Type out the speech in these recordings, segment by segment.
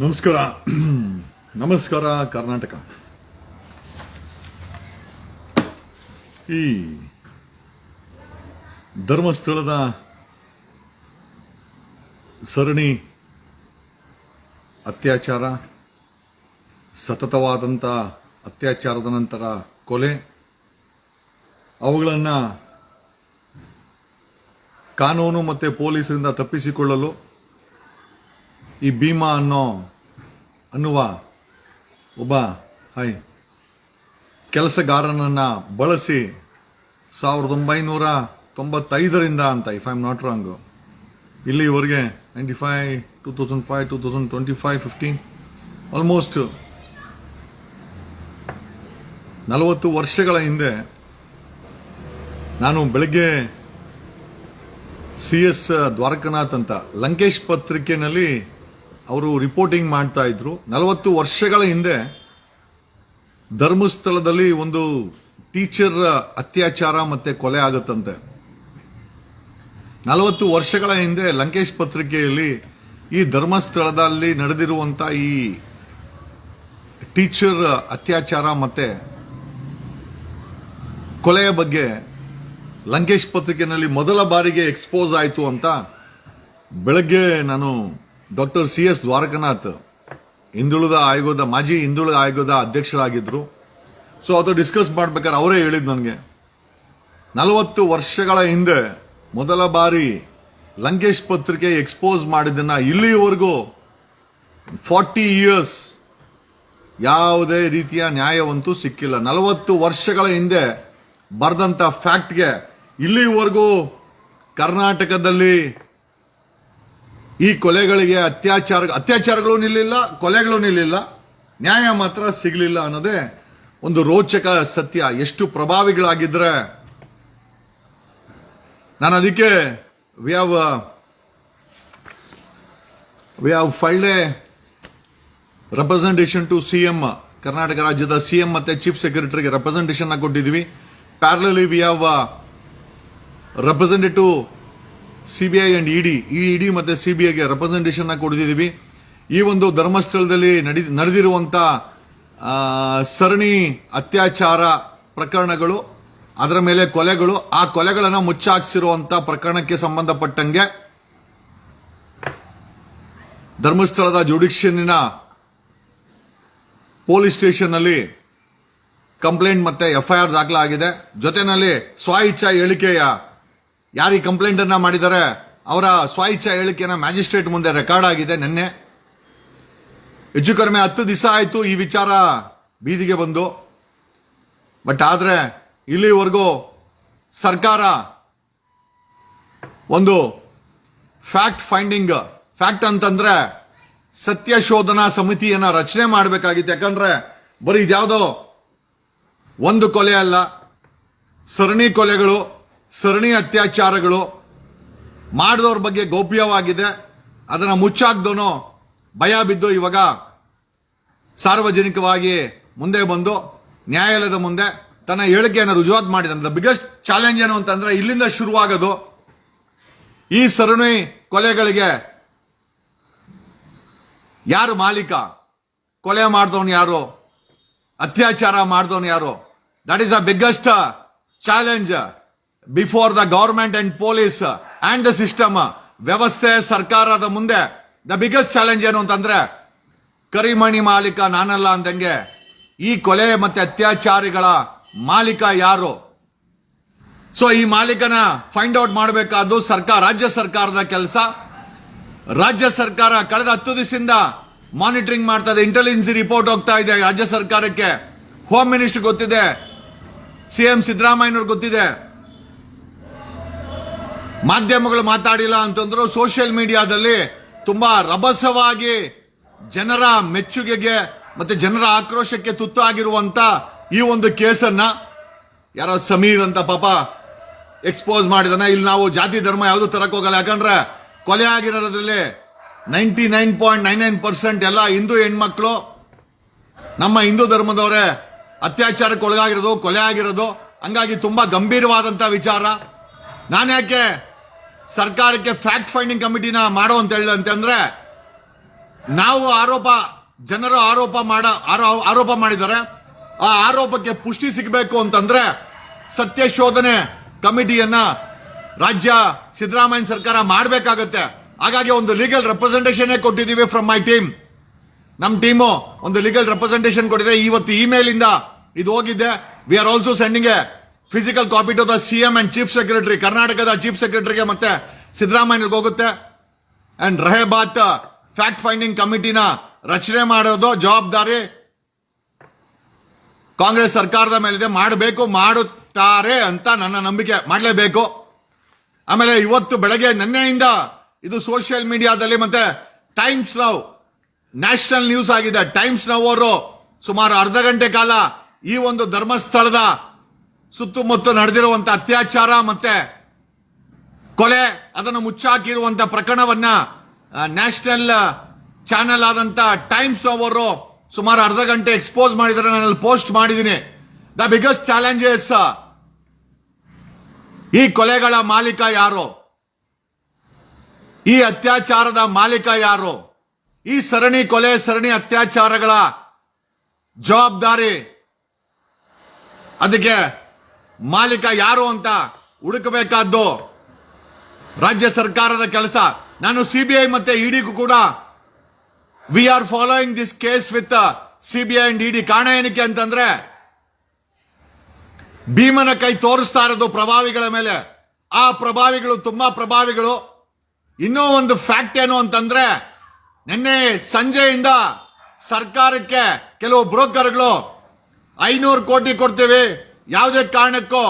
ನಮಸ್ಕಾರ. ನಮಸ್ಕಾರ, ಕರ್ನಾಟಕ. ಈ ಧರ್ಮಸ್ಥಳದ ಸರಣಿ ಅತ್ಯಾಚಾರ ಸತತವಾದಂಥ ಅತ್ಯಾಚಾರದ ನಂತರ ಕೊಲೆ, ಅವುಗಳನ್ನು ಕಾನೂನು ಮತ್ತು ಪೊಲೀಸರಿಂದ ತಪ್ಪಿಸಿಕೊಳ್ಳಲು ಈ ಭೀಮಾ ಅನ್ನೋ ಅನ್ನುವ ಒಬ್ಬ ಹೈ ಕೆಲಸಗಾರನನ್ನು ಬಳಸಿ ಸಾವಿರದ ಒಂಬೈನೂರ ತೊಂಬತ್ತೈದರಿಂದ ಅಂತ if I am not wrong ಇಲ್ಲಿವರೆಗೆ ninety five two thousand five two thousand twenty five fifteen almost ನಲವತ್ತು ವರ್ಷಗಳ ಹಿಂದೆ ನಾನು ಬೆಳಗ್ಗೆ ಸಿ ಎಸ್ ದ್ವಾರಕನಾಥ್ ಅಂತ ಲಂಕೇಶ್ ಪತ್ರಿಕೆನಲ್ಲಿ ಅವರು ರಿಪೋರ್ಟಿಂಗ್ ಮಾಡ್ತಾ ಇದ್ರು. ನಲವತ್ತು ವರ್ಷಗಳ ಹಿಂದೆ ಧರ್ಮಸ್ಥಳದಲ್ಲಿ ಒಂದು ಟೀಚರ್ ಅತ್ಯಾಚಾರ ಮತ್ತೆ ಕೊಲೆ ಆಗುತ್ತಂತೆ. ನಲವತ್ತು ವರ್ಷಗಳ ಹಿಂದೆ ಲಂಕೇಶ್ ಪತ್ರಿಕೆಯಲ್ಲಿ ಈ ಧರ್ಮಸ್ಥಳದಲ್ಲಿ ನಡೆದಿರುವಂತ ಈ ಟೀಚರ್ ಅತ್ಯಾಚಾರ ಮತ್ತೆ ಕೊಲೆಯ ಬಗ್ಗೆ ಲಂಕೇಶ್ ಪತ್ರಿಕೆಯಲ್ಲಿ ಮೊದಲ ಬಾರಿಗೆ ಎಕ್ಸ್ಪೋಸ್ ಆಯಿತು ಅಂತ ಬೆಳಗ್ಗೆ ನಾನು ಡಾಕ್ಟರ್ ಸಿ ಎಸ್ ದ್ವಾರಕನಾಥ್, ಹಿಂದುಳಿದ ಆಯೋಗದ, ಮಾಜಿ ಹಿಂದುಳಿದ ಆಯೋಗದ ಅಧ್ಯಕ್ಷರಾಗಿದ್ದರು ಸೊ ಅದು ಡಿಸ್ಕಸ್ ಮಾಡ್ಬೇಕಾದ್ರೆ ಅವರೇ ಹೇಳಿದ್ದು ನನಗೆ. ನಲವತ್ತು ವರ್ಷಗಳ ಹಿಂದೆ ಮೊದಲ ಬಾರಿ ಲಂಕೇಶ್ ಪತ್ರಿಕೆ ಎಕ್ಸ್ಪೋಸ್ ಮಾಡಿದ್ದನ್ನು ಇಲ್ಲಿಯವರೆಗೂ ಫಾರ್ಟಿ ಇಯರ್ಸ್ ಯಾವುದೇ ರೀತಿಯ ನ್ಯಾಯವಂತೂ ಸಿಕ್ಕಿಲ್ಲ. ನಲವತ್ತು ವರ್ಷಗಳ ಹಿಂದೆ ಬರೆದಂಥ ಫ್ಯಾಕ್ಟ್ಗೆ ಇಲ್ಲಿವರೆಗೂ ಕರ್ನಾಟಕದಲ್ಲಿ ಈ ಕೊಲೆಗಳಿಗೆ ಅತ್ಯಾಚಾರ ಅತ್ಯಾಚಾರಗಳು ನಿಲ್ಲಿಲ್ಲ, ಕೊಲೆಗಳು ನಿಲ್ಲಿಲ್ಲ. ನ್ಯಾಯ ಮಾತ್ರ ಸಿಗಲಿಲ್ಲ ಅನ್ನೋದೇ ಒಂದು ರೋಚಕ ಸತ್ಯ. ಎಷ್ಟು ಪ್ರಭಾವಿಗಳಾಗಿದ್ರೆ. ನಾನು ಅದಕ್ಕೆ we have we have filed a representation to C M Karnataka ರಾಜ್ಯದ ಸಿ ಎಂ ಮತ್ತೆ ಚೀಫ್ ಸೆಕ್ರೆಟರಿಗೆ ರೆಪ್ರೆಸೆಂಟೇಷನ್ ಕೊಟ್ಟಿದ್ದೀವಿ. Parallelly we have representative CBI and ED ಈ ಇಡಿ ಮತ್ತೆ ಐಗೆ ರೆಪ್ರೆಸೆಂಟೇಷನ್ ಕೊಡಿದ್ದೀವಿ ಈ ಒಂದು ಧರ್ಮಸ್ಥಳದಲ್ಲಿ ನಡೆ ನಡೆದಿರುವಂತ ಆ, ಸರಣಿ ಅತ್ಯಾಚಾರ ಪ್ರಕರಣಗಳು ಅದರ ಮೇಲೆ ಕೊಲೆಗಳು ಆ ಕೊಲೆಗಳನ್ನು ಮುಚ್ಚಾಕ್ಸಿರುವಂತ ಪ್ರಕರಣಕ್ಕೆ ಸಂಬಂಧಪಟ್ಟಂಗೆ ಧರ್ಮಸ್ಥಳದ ಜುಡಿಷಿಯನ್ನಿನ ಪೊಲೀಸ್ ಸ್ಟೇಷನ್ನಲ್ಲಿ ಕಂಪ್ಲೇಂಟ್ ಮತ್ತೆ ಎಫ್ಐಆರ್ ದಾಖಲಾಗಿದೆ. ಜೊತೆನಲ್ಲಿ ಸ್ವ ಇಚ್ಛಾ ಹೇಳಿಕೆಯ ಯಾರು ಈ ಕಂಪ್ಲೇಂಟ್ ಅನ್ನ ಮಾಡಿದ್ದಾರೆ ಅವರ ಸ್ವ ಇಚ್ಛಾ ಹೇಳಿಕೆನ ಮ್ಯಾಜಿಸ್ಟ್ರೇಟ್ ಮುಂದೆ ರೆಕಾರ್ಡ್ ಆಗಿದೆ ನಿನ್ನೆ. ಹೆಚ್ಚು ಕಡಿಮೆ ಹತ್ತು ದಿವಸ ಆಯಿತು ಈ ವಿಚಾರ ಬೀದಿಗೆ ಬಂದು. ಬಟ್ ಆದರೆ ಇಲ್ಲಿವರೆಗೂ ಸರ್ಕಾರ ಒಂದು ಫ್ಯಾಕ್ಟ್ ಫೈಂಡಿಂಗ್, ಫ್ಯಾಕ್ಟ್ ಅಂತಂದ್ರೆ ಸತ್ಯ ಶೋಧನಾ ಸಮಿತಿಯನ್ನ ರಚನೆ ಮಾಡಬೇಕಾಗಿತ್ತು. ಯಾಕಂದ್ರೆ ಬರೀ ಇದ್ಯಾವುದೋ ಒಂದು ಕೊಲೆ ಅಲ್ಲ, ಸರಣಿ ಕೊಲೆಗಳು ಸರಣಿ ಅತ್ಯಾಚಾರಗಳು ಮಾಡಿದವ್ರ ಬಗ್ಗೆ ಗೌಪ್ಯವಾಗಿದೆ. ಅದನ್ನ ಮುಚ್ಚಾಕ್ದೋನೋ ಭಯ ಬಿದ್ದು ಇವಾಗ ಸಾರ್ವಜನಿಕವಾಗಿ ಮುಂದೆ ಬಂದು ನ್ಯಾಯಾಲಯದ ಮುಂದೆ ತನ್ನ ಹೇಳಿಕೆಯನ್ನು ರುಜುವಾತ್ ಮಾಡಿದಂತ ಬಿಗ್ಗೆಸ್ಟ್ ಚಾಲೆಂಜ್ ಏನು ಅಂತಂದ್ರೆ ಇಲ್ಲಿಂದ ಶುರುವಾಗೋದು. ಈ ಸರಣಿ ಕೊಲೆಗಳಿಗೆ ಯಾರು ಮಾಲೀಕ? ಕೊಲೆ ಮಾಡಿದವನು ಯಾರು? ಅತ್ಯಾಚಾರ ಮಾಡಿದವನು ಯಾರು? That is a biggest challenge before the government and police and the system ವ್ಯವಸ್ಥೆ ಸರ್ಕಾರದ ಮುಂದೆ. ದ ಬಿಗ್ಗೆಸ್ಟ್ ಚಾಲೆಂಜ್ ಏನು ಅಂತಂದ್ರೆ, ಕರಿಮಣಿ ಮಾಲೀಕ ನಾನಲ್ಲ ಅಂದಂಗೆ, ಈ ಕೊಲೆ ಮತ್ತೆ ಅತ್ಯಾಚಾರಿಗಳ ಮಾಲೀಕ ಯಾರು? ಸೊ ಈ ಮಾಲೀಕನ ಫೈಂಡ್ ಔಟ್ ಮಾಡಬೇಕಾದ್ದು ಸರ್ಕಾರ, ರಾಜ್ಯ ಸರ್ಕಾರದ ಕೆಲಸ. ರಾಜ್ಯ ಸರ್ಕಾರ ಕಳೆದ ಹತ್ತು ದಿವಸದಿಂದ ಮಾನಿಟರಿಂಗ್ ಮಾಡ್ತಾ ಇದೆ ಇಂಟೆಲಿಜೆನ್ಸಿ ರಿಪೋರ್ಟ್ ಹೋಗ್ತಾ ಇದೆ, ರಾಜ್ಯ ಸರ್ಕಾರಕ್ಕೆ. ಹೋಮ್ ಮಿನಿಸ್ಟರ್ ಗೊತ್ತಿದೆ ಸಿಎಂ ಸಿದ್ದರಾಮಯ್ಯನವ್ರು ಗೊತ್ತಿದೆ. ಮಾಧ್ಯಮಗಳು ಮಾತಾಡಿಲ್ಲ ಅಂತಂದ್ರು ಸೋಷಿಯಲ್ ಮೀಡಿಯಾದಲ್ಲಿ ತುಂಬಾ ರಭಸವಾಗಿ ಜನರ ಮೆಚ್ಚುಗೆಗೆ ಮತ್ತೆ ಜನರ ಆಕ್ರೋಶಕ್ಕೆ ತುತ್ತು ಆಗಿರುವಂತ ಈ ಒಂದು ಕೇಸನ್ನ ಯಾರೋ ಸಮೀರ್ ಅಂತ ಪಾಪ ಎಕ್ಸ್ಪೋಸ್ ಮಾಡಿದನ. ಇಲ್ಲಿ ನಾವು ಜಾತಿ ಧರ್ಮ ಯಾವುದು ತರಕ್ ಹೋಗಲ್ಲ. ಯಾಕಂದ್ರೆ ಕೊಲೆ ಆಗಿರೋದ್ರಲ್ಲಿ ninety nine point nine nine percent ಎಲ್ಲ ಹಿಂದೂ ಹೆಣ್ಮಕ್ಳು, ನಮ್ಮ ಹಿಂದೂ ಧರ್ಮದವರೇ ಅತ್ಯಾಚಾರಕ್ಕೆ ಒಳಗಾಗಿರೋದು, ಕೊಲೆ ಆಗಿರೋದು. ಹಂಗಾಗಿ ತುಂಬಾ ಗಂಭೀರವಾದಂತ ವಿಚಾರ. ನಾನು ಯಾಕೆ ಸರ್ಕಾರಕ್ಕೆ ಫ್ಯಾಕ್ಟ್ ಫೈಂಡಿಂಗ್ ಕಮಿಟಿನ ಮಾಡೋ ಅಂತ ಹೇಳಿದೆ ಅಂತಂದ್ರೆ, ನಾವು ಆರೋಪ, ಜನರು ಆರೋಪ ಮಾಡ, ಆರೋ- ಆರೋಪ ಮಾಡಿದ್ದಾರೆ. ಆ ಆರೋಪಕ್ಕೆ ಪುಷ್ಟಿ ಸಿಗಬೇಕು ಅಂತಂದ್ರೆ, ಸತ್ಯ ಶೋಧನೆ ಕಮಿಟಿಯನ್ನ ರಾಜ್ಯ ಸಿದ್ದರಾಮಯ್ಯ ಸರ್ಕಾರ ಮಾಡಬೇಕಾಗತ್ತೆ. ಹಾಗಾಗಿ ಒಂದು ಲೀಗಲ್ ರೆಪ್ರೆಸೆಂಟೇಷನ್ ಕೊಟ್ಟಿದ್ದೀವಿ ಫ್ರಮ್ ಮೈ ಟೀಮ್ ನಮ್ಮ ಟೀಮು ಒಂದು ಲೀಗಲ್ ರೆಪ್ರೆಸೆಂಟೇಷನ್ ಕೊಟ್ಟಿದೆ. ಇವತ್ತು ಇಮೇಲ್ ಇಂದ ಇದು ಹೋಗಿದ್ದೆ we are also sending a physical copy to the C M and chief secretary ಕರ್ನಾಟಕದ ಚೀಫ್ ಸೆಕ್ರೆಟರಿಗೆ ಮತ್ತೆ ಸಿದ್ದರಾಮಯ್ಯಗೆ ಹೋಗುತ್ತೆ. ಅಂಡ್ ರಹೇಬಾತ್ ಫ್ಯಾಕ್ಟ್ ಫೈಂಡಿಂಗ್ ಕಮಿಟಿನ ರಚನೆ ಮಾಡೋದು ಜವಾಬ್ದಾರಿ. ಕಾಂಗ್ರೆಸ್ ಸರ್ಕಾರದ ಮೇಲಿದೆ, ಮಾಡಬೇಕು, ಮಾಡುತ್ತಾರೆ ಅಂತ ನನ್ನ ನಂಬಿಕೆ. ಮಾಡಲೇಬೇಕು. ಆಮೇಲೆ ಇವತ್ತು ಬೆಳಗ್ಗೆ ನಿನ್ನೆಯಿಂದ ಇದು ಸೋಷಿಯಲ್ ಮೀಡಿಯಾದಲ್ಲಿ ಮತ್ತೆ ಟೈಮ್ಸ್ ನೌ ನ್ಯಾಷನಲ್ ನ್ಯೂಸ್ ಆಗಿದೆ. ಟೈಮ್ಸ್ ನೌ ಅವರು ಸುಮಾರು ಅರ್ಧ ಗಂಟೆ ಕಾಲ ಈ ಒಂದು ಧರ್ಮಸ್ಥಳದ ಸುತ್ತಮುತ್ತ ನಡೆದಿರುವಂತ ಅತ್ಯಾಚಾರ ಮತ್ತೆ ಕೊಲೆ, ಅದನ್ನು ಮುಚ್ಚಾಕಿರುವಂತ ಪ್ರಕರಣವನ್ನ ನ್ಯಾಷನಲ್ ಚಾನೆಲ್ ಆದಂತ ಟೈಮ್ಸ್ ಅವರು ಸುಮಾರು ಅರ್ಧ ಗಂಟೆ ಎಕ್ಸ್ಪೋಸ್ ಮಾಡಿದರೆ ನಾನು ಪೋಸ್ಟ್ ಮಾಡಿದ್ದೀನಿ. ದ ಬಿಗ್ಗೆಸ್ಟ್ ಚಾಲೆಂಜಸ್ ಈ ಕೊಲೆಗಳ ಮಾಲೀಕ ಯಾರು? ಈ ಅತ್ಯಾಚಾರದ ಮಾಲೀಕ ಯಾರು? ಈ ಸರಣಿ ಕೊಲೆ, ಸರಣಿ ಅತ್ಯಾಚಾರಗಳ ಜವಾಬ್ದಾರಿ, ಅದಕ್ಕೆ ಮಾಲೀಕ ಯಾರು ಅಂತ ಹುಡುಕಬೇಕಾದ್ದು ರಾಜ್ಯ ಸರ್ಕಾರದ ಕೆಲಸ. ನಾನು ಸಿಬಿಐ ಮತ್ತೆ ಇಡಿಗೂ ಕೂಡ we are following this case with CBI and ED ಕಾರಣ ಏನಕ್ಕೆ ಅಂತಂದ್ರೆ, ಭೀಮನ ಕೈ ತೋರಿಸ್ತಾ ಇರೋದು ಪ್ರಭಾವಿಗಳ ಮೇಲೆ. ಆ ಪ್ರಭಾವಿಗಳು ತುಂಬಾ ಪ್ರಭಾವಿಗಳು. ಇನ್ನೂ ಒಂದು ಫ್ಯಾಕ್ಟ್ ಏನು ಅಂತಂದ್ರೆ, ನಿನ್ನೆ ಸಂಜೆಯಿಂದ ಸರ್ಕಾರಕ್ಕೆ ಕೆಲವು ಬ್ರೋಕರ್ಗಳು ಐನೂರು ಕೋಟಿ ಕೊಡ್ತೀವಿ. ಯಾವುದೇ ಕಾರಣಕ್ಕೂ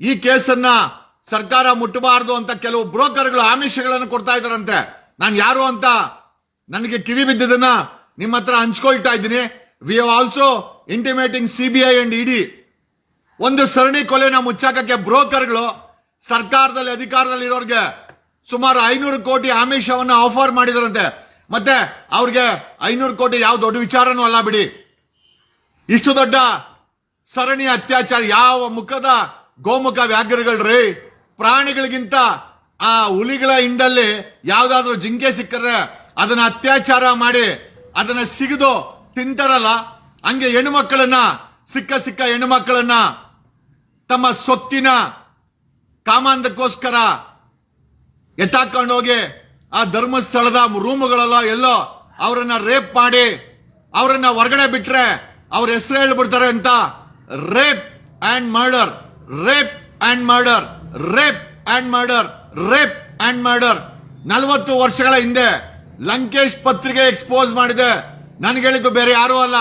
ಈ ಕೇಸನ್ನ ಸರ್ಕಾರ ಮುಟ್ಟಬಾರದು ಅಂತ ಕೆಲವು ಬ್ರೋಕರ್ಗಳು ಆಮಿಷಗಳನ್ನು ಕೊಡ್ತಾ ಇದ್ದಾರಂತೆ. ನಾನು ಯಾರು ಅಂತ ನನಗೆ ಕಿವಿ ಬಿದ್ದದನ್ನ ನಿಮ್ಮ ಹತ್ರ ಹಂಚ್ಕೊಳ್ತಾ ಇದ್ದೀನಿ. We have also intimating CBI and ED ಒಂದು ಸರಣಿ ಕೊಲೆನ ಮುಚ್ಚಾಕಕ್ಕೆ ಬ್ರೋಕರ್ಗಳು ಸರ್ಕಾರದಲ್ಲಿ ಅಧಿಕಾರದಲ್ಲಿ ಇರೋರಿಗೆ ಸುಮಾರು ಐನೂರು ಕೋಟಿ ಆಮಿಷವನ್ನ ಆಫರ್ ಮಾಡಿದರಂತೆ. ಮತ್ತೆ ಅವ್ರಿಗೆ ಐನೂರು ಕೋಟಿ ಯಾವ ದೊಡ್ಡ ವಿಚಾರನೂ ಅಲ್ಲ ಬಿಡಿ. ಇಷ್ಟು ದೊಡ್ಡ ಸರಣಿ ಅತ್ಯಾಚಾರ ಯಾವ ಮುಖದ ಗೋಮುಖ ವ್ಯಾಘ್ರಗಳ್ರಿ? ಪ್ರಾಣಿಗಳಿಗಿಂತ ಆ ಹುಲಿಗಳ ಹಿಂಡಲ್ಲಿ ಯಾವ್ದಾದ್ರು ಜಿಂಕೆ ಸಿಕ್ಕರೆ ಅದನ್ನ ಅತ್ಯಾಚಾರ ಮಾಡಿ ಅದನ್ನ ಸಿಗದು ತಿಂತಾರಲ್ಲ, ಹಂಗೆ ಹೆಣ್ಣುಮಕ್ಕಳನ್ನ ಸಿಕ್ಕ ಸಿಕ್ಕ ಹೆಣ್ಣುಮಕ್ಕಳನ್ನ ತಮ್ಮ ಸೊತ್ತಿನ ಕಾಮಾಂಧಕ್ಕೋಸ್ಕರ ಎತ್ತಾಕೊಂಡೋಗಿ ಆ ಧರ್ಮಸ್ಥಳದ ರೂಮುಗಳೆಲ್ಲ ಎಲ್ಲೋ ಅವರನ್ನ ರೇಪ್ ಮಾಡಿ, ಅವರನ್ನ ಹೊರಗಡೆ ಬಿಟ್ರೆ ಅವ್ರ ಹೆಸರು ಹೇಳ್ಬಿಡ್ತಾರೆ ಅಂತ rape and murder, rape and murder, rape and murder, rape and murder. ನಲವತ್ತು ವರ್ಷಗಳ ಹಿಂದೆ ಲಂಕೇಶ್ ಪತ್ರಿಕೆ ಎಕ್ಸ್ಪೋಸ್ ಮಾಡಿದೆ. ನನಗೆ ಹೇಳಿದ್ದು ಬೇರೆ ಯಾರೂ ಅಲ್ಲ.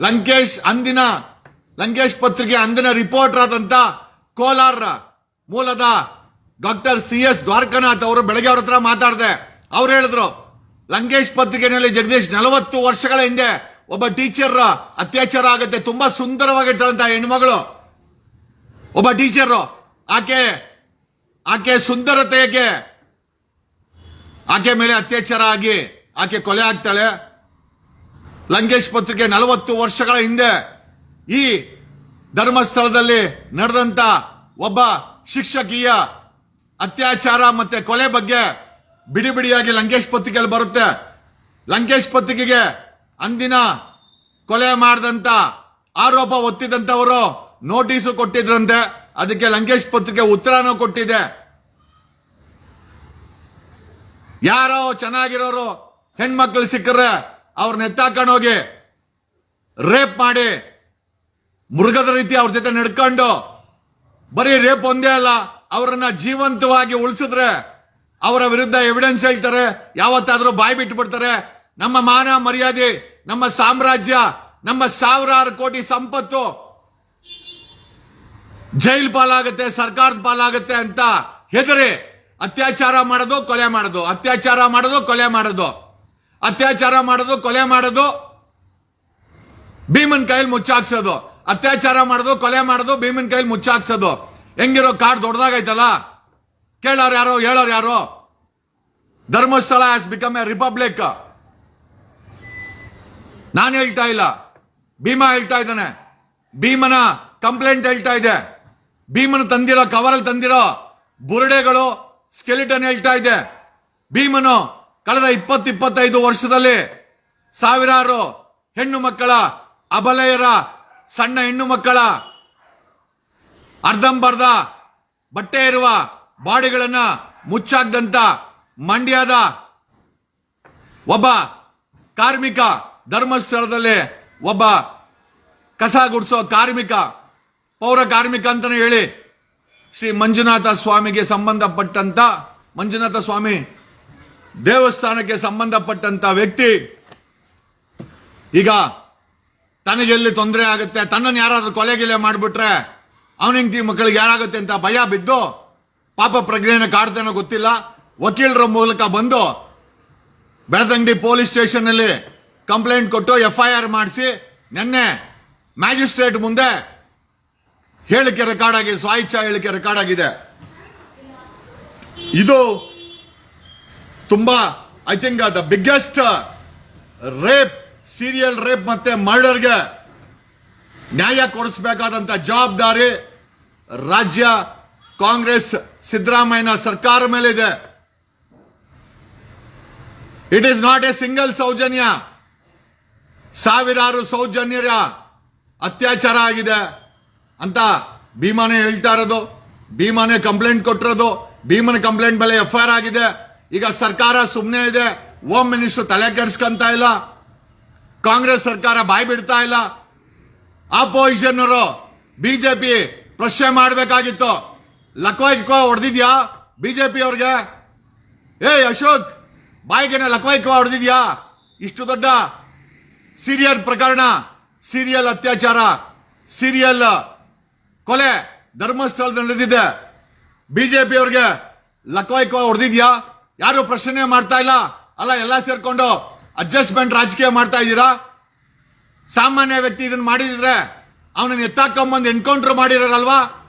ಲಂಕೇಶ್ ಅಂದಿನ, ಲಂಕೇಶ್ ಪತ್ರಿಕೆ ಅಂದಿನ ರಿಪೋರ್ಟರ್ ಆದಂತ ಕೋಲಾರ ಮೂಲದ ಡಾಕ್ಟರ್ ಸಿ ಎಸ್ ದ್ವಾರಕನಾಥ್ ಅವರು ಬೆಳಗ್ಗೆ ಅವ್ರ ಹತ್ರ ಮಾತಾಡಿದೆ. ಅವ್ರು ಹೇಳಿದ್ರು, ಲಂಕೇಶ್ ಪತ್ರಿಕೆಯಲ್ಲಿ ಜಗದೀಶ್ ನಲವತ್ತು ವರ್ಷಗಳ ಹಿಂದೆ ಒಬ್ಬ ಟೀಚರ್ ಅತ್ಯಾಚಾರ ಆಗುತ್ತೆ. ತುಂಬಾ ಸುಂದರವಾಗಿರ್ತಾರಂತ ಹೆಣ್ಮಗಳು. ಒಬ್ಬ ಟೀಚರ್, ಆಕೆ ಆಕೆ ಸುಂದರತೆಗೆ ಆಕೆ ಮೇಲೆ ಅತ್ಯಾಚಾರ ಆಗಿ ಆಕೆ ಕೊಲೆ ಆಗ್ತಾಳೆ. ಲಂಕೇಶ್ ಪತ್ರಿಕೆ ನಲವತ್ತು ವರ್ಷಗಳ ಹಿಂದೆ ಈ ಧರ್ಮಸ್ಥಳದಲ್ಲಿ ನಡೆದಂತ ಒಬ್ಬ ಶಿಕ್ಷಕಿಯ ಅತ್ಯಾಚಾರ ಮತ್ತೆ ಕೊಲೆ ಬಗ್ಗೆ ಬಿಡಿ ಬಿಡಿಯಾಗಿ ಲಂಕೇಶ್ ಪತ್ರಿಕೆಯಲ್ಲಿ ಬರುತ್ತೆ. ಲಂಕೇಶ್ ಪತ್ರಿಕೆಗೆ ಅಂದಿನ ಕೊಲೆ ಮಾಡಿದಂತ, ಆರೋಪ ಒತ್ತಿದಂತವರು ನೋಟಿಸು ಕೊಟ್ಟಿದ್ರಂತೆ. ಅದಕ್ಕೆ ಲಂಕೇಶ್ ಪತ್ರಿಕೆ ಉತ್ತರನೂ ಕೊಟ್ಟಿದೆ. ಯಾರೋ ಚೆನ್ನಾಗಿರೋರು ಹೆಣ್ಮಕ್ಳು ಸಿಕ್ಕರೆ ಅವ್ರನ್ನ ಎತ್ತಾಕೊಂಡೋಗಿ ರೇಪ್ ಮಾಡಿ ಮೃಗದ ರೀತಿ ಅವ್ರ ಜೊತೆ ನಡ್ಕೊಂಡು ಬರೀ ರೇಪ್ ಒಂದೇ ಅಲ್ಲ, ಅವರನ್ನ ಜೀವಂತವಾಗಿ ಉಳಿಸಿದ್ರೆ ಅವರ ವಿರುದ್ಧ ಎವಿಡೆನ್ಸ್ ಹೇಳ್ತಾರೆ, ಯಾವತ್ತಾದ್ರೂ ಬಾಯಿ ಬಿಟ್ಟು ಬಿಡ್ತಾರೆ ನಮ್ಮ ಮಾನ ಮರ್ಯಾದೆ ನಮ್ಮ ಸಾಮ್ರಾಜ್ಯ, ನಮ್ಮ ಸಾವಿರಾರು ಕೋಟಿ ಸಂಪತ್ತು ಜೈಲ್ ಪಾಲಾಗುತ್ತೆ, ಸರ್ಕಾರದ ಪಾಲಾಗುತ್ತೆ ಅಂತ ಹೆದರಿ ಅತ್ಯಾಚಾರ ಮಾಡೋದು, ಕೊಲೆ ಮಾಡೋದು. ಅತ್ಯಾಚಾರ ಮಾಡೋದು, ಕೊಲೆ ಮಾಡೋದು. ಅತ್ಯಾಚಾರ ಮಾಡೋದು, ಕೊಲೆ ಮಾಡೋದು. ಭೀಮನ್ ಕೈಲಿ ಮುಚ್ಚಾಕ್ಸೋದು. ಅತ್ಯಾಚಾರ ಮಾಡೋದು, ಕೊಲೆ ಮಾಡೋದು, ಭೀಮನ್ ಕೈಲಿ ಮುಚ್ಚಾಕ್ಸೋದು. ಹೆಂಗಿರೋ ಕಾರ್ಡ್ ದೊಡ್ಡದಾಗೈತಲ್ಲ? ಕೇಳೋರು ಯಾರೋ, ಹೇಳೋರು ಯಾರೋ? Dharmasthala has become a republic ನಾನು ಹೇಳ್ತಾ ಇಲ್ಲ. ಭೀಮಾ ಹೇಳ್ತಾ ಇದ್ದಾನೆ. ಭೀಮನ ಕಂಪ್ಲೇಂಟ್ ಹೇಳ್ತಾ ಇದೆ. ಭೀಮನ ತಂದಿರೋ ಕವರಲ್ಲಿ ತಂದಿರೋ ಬುರುಡೆಗಳು ಸ್ಕೆಲಿಟನ್ ಹೇಳ್ತಾ ಇದೆ. ಭೀಮನು ಕಳೆದ ಇಪ್ಪತ್ತು ಇಪ್ಪತ್ತೈದು ವರ್ಷದಲ್ಲಿ ಸಾವಿರಾರು ಹೆಣ್ಣು ಮಕ್ಕಳ ಅಬಲಯರ ಸಣ್ಣ ಹೆಣ್ಣು ಮಕ್ಕಳ ಅರ್ಧಂಬರ್ಧ ಬಟ್ಟೆ ಇರುವ ಬಾಡಿಗಳನ್ನ ಮುಚ್ಚಾಕ್ದಂತ ಮಂಡ್ಯದ ಒಬ್ಬ ಕಾರ್ಮಿಕ ಧರ್ಮಸ್ಥಳದಲ್ಲಿ ಒಬ್ಬ ಕಸ ಗುಡಿಸೋ ಕಾರ್ಮಿಕ, ಪೌರ ಕಾರ್ಮಿಕ ಅಂತಾನೆ ಹೇಳಿ ಶ್ರೀ ಮಂಜುನಾಥ ಸ್ವಾಮಿಗೆ ಸಂಬಂಧಪಟ್ಟಂತ, ಮಂಜುನಾಥ ಸ್ವಾಮಿ ದೇವಸ್ಥಾನಕ್ಕೆ ಸಂಬಂಧಪಟ್ಟಂತ ವ್ಯಕ್ತಿ. ಈಗ ತನಗೆಲ್ಲಿ ತೊಂದರೆ ಆಗುತ್ತೆ ತನ್ನನ್ನು ಯಾರಾದ್ರೂ ಕೊಲೆಗಿಲೆ ಮಾಡಿಬಿಟ್ರೆ ಅವನಿಂಗ್ತಿ ಮಕ್ಕಳಿಗೆ ಯಾರಾಗುತ್ತೆ ಅಂತ ಭಯ ಬಿದ್ದು ಪಾಪ ಪ್ರಜ್ಞೆಯನ್ನು ಕಾಡ್ತಾನೋ ಗೊತ್ತಿಲ್ಲ. ವಕೀಲರ ಮೂಲಕ ಬಂದು ಬೆಳದಂಗಡಿ ಪೊಲೀಸ್ ಸ್ಟೇಷನ್ ಅಲ್ಲಿ ಕಂಪ್ಲೇಂಟ್ ಕೊಟ್ಟು ಎಫ್ಐಆರ್ ಮಾಡಿಸಿ ನಿನ್ನೆ ಮ್ಯಾಜಿಸ್ಟ್ರೇಟ್ ಮುಂದೆ ಹೇಳಿಕೆ ರೆಕಾರ್ಡ್ ಆಗಿ ಸ್ವಾಯಿಚ್ಛಾ ಹೇಳಿಕೆ ರೆಕಾರ್ಡ್ ಆಗಿದೆ. ಇದು ತುಂಬಾ I think the biggest rape serial rape ಮತ್ತೆ ಮರ್ಡರ್ಗೆ ನ್ಯಾಯ ಕೊಡಿಸಬೇಕಾದಂತ ಜವಾಬ್ದಾರಿ ರಾಜ್ಯ ಕಾಂಗ್ರೆಸ್ ಸಿದ್ದರಾಮಯ್ಯನ ಸರ್ಕಾರ ಮೇಲಿದೆ. It is not a single Sowjanya. ಸಾವಿರಾರು ಸೌಜನ್ಯರ ಅತ್ಯಾಚಾರ ಆಗಿದೆ ಅಂತ ಭೀಮಾನೆ ಹೇಳ್ತಾ ಇರೋದು. ಭೀಮಾನೇ ಕಂಪ್ಲೇಂಟ್ ಕೊಟ್ಟಿರೋದು. ಭೀಮನ ಕಂಪ್ಲೇಂಟ್ ಮೇಲೆ ಎಫ್ಐಆರ್ ಆಗಿದೆ. ಈಗ ಸರ್ಕಾರ ಸುಮ್ಮನೆ ಇದೆ. ಹೋಮ್ ಮಿನಿಸ್ಟರ್ ತಲೆ ಕೆಡಿಸ್ಕಂತ ಇಲ್ಲ. ಕಾಂಗ್ರೆಸ್ ಸರ್ಕಾರ ಬಾಯಿ ಬಿಡ್ತಾ ಇಲ್ಲ. ಆಪೋಸಿಷನ್ ಅವರು ಬಿಜೆಪಿ ಪ್ರಶ್ನೆ ಮಾಡಬೇಕಾಗಿತ್ತು. ಲಕ್ವಾಯ್ಕೋ ಹೊಡೆದಿದ್ಯಾ ಬಿಜೆಪಿ ಅವ್ರಿಗೆ? ಏಯ್ ಅಶೋಕ್, ಬಾಯಿಗೆನೆ ಲಕ್ವಾಯ್ಕೋ ಹೊಡೆದಿದ್ಯಾ? ಇಷ್ಟು ದೊಡ್ಡ ಸೀರಿಯಲ್ ಪ್ರಕರಣ, ಸೀರಿಯಲ್ ಅತ್ಯಾಚಾರ, ಸೀರಿಯಲ್ ಕೊಲೆ ಧರ್ಮಸ್ಥಳದಲ್ಲಿ ನಡೆದಿದೆ. ಬಿಜೆಪಿ ಅವ್ರಿಗೆ ಲಕ್ವಾಯ್ಕೋ ಹೊಡೆದಿದ್ಯಾ? ಯಾರು ಪ್ರಶ್ನೆ ಮಾಡ್ತಾ ಇಲ್ಲ? ಅಲ್ಲ, ಎಲ್ಲ ಸೇರ್ಕೊಂಡು ಅಡ್ಜಸ್ಟ್ಮೆಂಟ್ ರಾಜಕೀಯ ಮಾಡ್ತಾ ಇದ್ದೀರಾ? ಸಾಮಾನ್ಯ ವ್ಯಕ್ತಿ ಇದನ್ನ ಮಾಡಿದ್ರೆ ಅವನನ್ನು ಎತ್ತಾಕೊಂಬಂದು ಎನ್ಕೌಂಟರ್ ಮಾಡಿರಲ್ವಾ